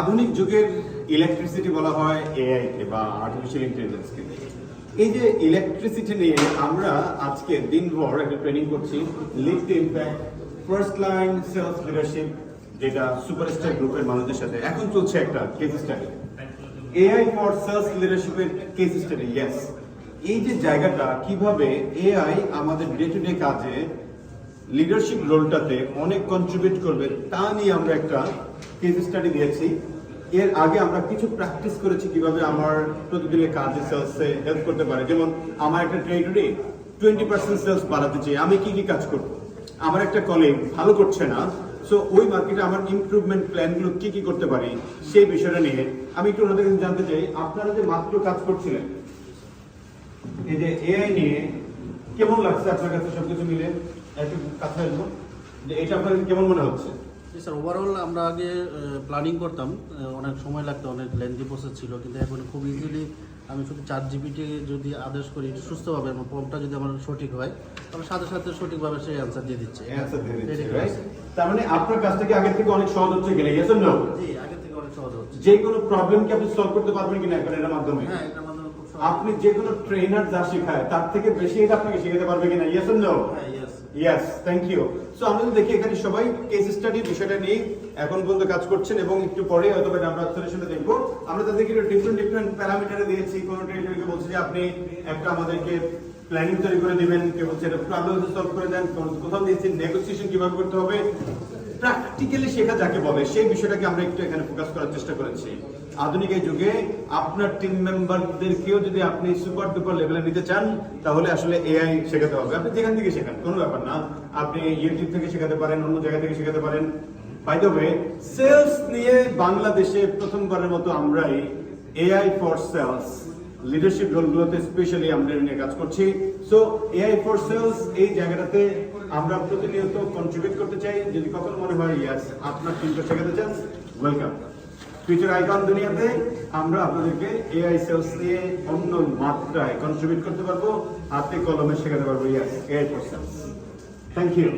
আধুনিক যুগের ইলেকট্রিসিটি বলা হয় এআই কে বা আর্টিফিশিয়াল ইন্টেলিজেন্সকে এই যে ইলেকট্রিসিটি নিয়ে আমরা আজকে দিনভর একটা ট্রেনিং করছি lift impact first line sales leadership যেটা সুপারস্টার গ্রুপের মানুষদের সাথে। এখন চলছে একটা case study AI for sales লিডারশিপের case study yes এই যে জায়গাটা, কীভাবে এআই আমাদের ডে টু ডে কাজে লিডারশিপ রোলটাতে অনেক কন্ট্রিবিউট করবে, তা নিয়ে আমরা একটা কেস স্টাডি দিয়েছি এর আগে আমরা কিছু প্র্যাকটিস করেছি কীভাবে আমার প্রতিদিনের কাজে সেলসে হেল্প করতে পারে। যেমন, আমার একটা ট্রেডারে টোয়েন্টি পার্সেন্ট সেলস বাড়াতে চাই। আমি কি কি কাজ করব? আমার একটা কলিগ ভালো করছে না সো ওই মার্কেটে আমার ইমপ্রুভমেন্ট প্ল্যানগুলো কি কি করতে পারি সেই বিষয়টা নিয়ে আমি একটু ওনাদের কাছে জানতে চাই, আপনারা যে মাত্র কাজ করছিলেন, এই যে এআই নিয়ে কেমন লাগছে আপনার কাছে সবকিছু মিলে? একটু কথা বলব যে এটা আপনার কেমন মনে হচ্ছে? স্যার ওভারঅল আমরা আগে প্ল্যানিং করতাম অনেক সময় লাগতো অনেক লেন্দি প্রসেস ছিল কিন্তু এখন খুব ইজিলি আমি শুধু চার জিবিটি যদি আদেশ করি সুস্থভাবে আমার ফর্মটা যদি আমার সঠিক হয় তাহলে সাথে সাথে সঠিকভাবে সেই অ্যান্সার দিয়ে দিচ্ছে। অ্যান্সার দিয়ে দিচ্ছে। তার মানে আপনার কাছ থেকে আগের থেকে অনেক সহজ হচ্ছে কিনা ইয়েস নো জি আগে থেকে অনেক সহজ হচ্ছে। যে কোনো প্রবলেম কি আপনি সলভ করতে পারবেন কিনা এখন এর মাধ্যমে? হ্যাঁ আপনি যে কোনো ট্রেনার যা শেখায় তার থেকে বেশি এটা আপনাকে শেখাতে পারবে কিনা? Yes no yes yes thank you so আমরা দেখি এখানে সবাই কেস স্টাডি বিষয়টা নিয়ে এখন পর্যন্ত কাজ করছেন এবং একটু পরে হয়তো বা আমরা সলিউশনটা দেখব। আমরা তাদেরকে ডিফারেন্ট ডিফারেন্ট প্যারামিটারে দিয়েছি। কোন ট্রেনারকে বলছে যে আপনি একটা আমাদেরকে প্ল্যানিং তৈরি করে দিবেন। কেউ বলছে এটা প্রবলেম সলভ করে দেন। কোথাও দিয়েছি। নেগোসিয়েশন কীভাবে করতে হবে? প্র্যাকটিক্যালি শেখা যাকে বলে, সেই বিষয়টাকে আমরা একটু এখানে ফোকাস করার চেষ্টা করেছি। আধুনিক এই যুগে আপনার টিম মেম্বারদেরকেও যদি আপনি সুপার ডুপার লেভেলে নিতে চান, তাহলে আসলে এআই শেখাতে হবে। আপনি যেখান থেকে শেখান, কোনো ব্যাপার না। আপনি ইউটিউব থেকে শেখাতে পারেন, অন্য জায়গা থেকে শেখাতে পারেন। বাই দ্য ওয়ে সেলস নিয়ে বাংলাদেশে প্রথমবারের মতো আমরাই এআই ফর সেলস লিডারশিপ রোলগুলোতে স্পেশালি আমরা নিয়ে কাজ করছি। সো এআই ফর সেলস এই জায়গাটাতে আমরা প্রতিনিয়ত কন্ট্রিবিউট করতে চাই। যদি কখনো মনে হয় ইয়াস আপনার টিমকে শেখাতে চান ওয়েলকাম ফিউচার আইকন দুনিয়াতে আমরা আপনাদেরকে এআই সেলস নিয়ে অন্য মাত্রায় কন্ট্রিবিউট করতে পারব। হাতে কলমে শেখাতে পারব yes AI for sales thank you